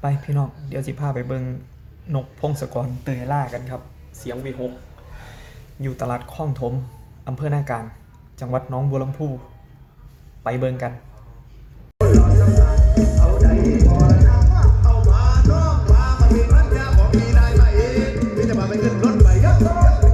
ไปพี่น้องเดี๋ยวสิพาไปเบิงนกพงศกรเตยล่ากันครับ เสียงวีหกอยู่ตลาดคลองถมอำเภอหน้าการ จังหวัดน้องบัวลำพู ไปเบิงกันเอามาน้องมามาเป็นรัญญาของมีนายมาเองที่จะมาเป็นเงินล้นไปครับ